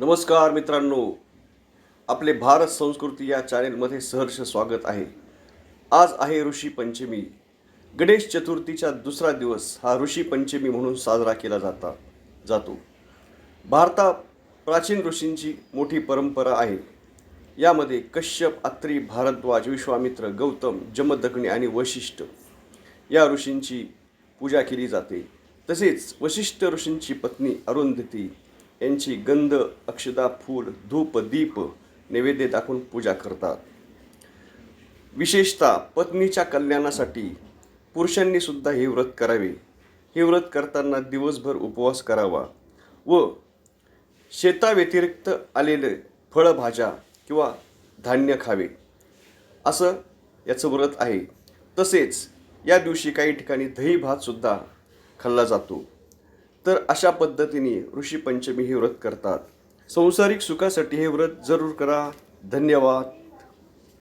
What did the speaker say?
नमस्कार मित्रांनो. आपले भारत संस्कृती या चॅनेलमध्ये सहर्ष स्वागत आहे. आज आहे ऋषी पंचमी. गणेश चतुर्थीचा दुसरा दिवस हा ऋषी पंचमी म्हणून साजरा केला जाता जातो. भारतात प्राचीन ऋषींची मोठी परंपरा आहे. यामध्ये कश्यप अत्री भारद्वाज विश्वामित्र गौतम जमदग्नी आणि वशिष्ठ या ऋषींची पूजा केली जाते. तसेच वशिष्ठ ऋषींची पत्नी अरुंधती यांची गंध अक्षदा फूल धूप दीप नैवेद्य दाखवून पूजा करतात. विशेषतः पत्नीच्या कल्याणासाठी पुरुषांनी सुद्धा हे व्रत करावे. हे व्रत करताना दिवसभर उपवास करावा व शेताव्यतिरिक्त आलेले फळभाज्या किंवा धान्य खावे. असं याचं व्रत आहे. तसेच या दिवशी काही ठिकाणी दही भातसुद्धा खाल्ला जातो. तर अशा पद्धतीने ऋषी पंचमी हे व्रत करतात. संसारिक सुखासाठी हे व्रत जरूर करा. धन्यवाद.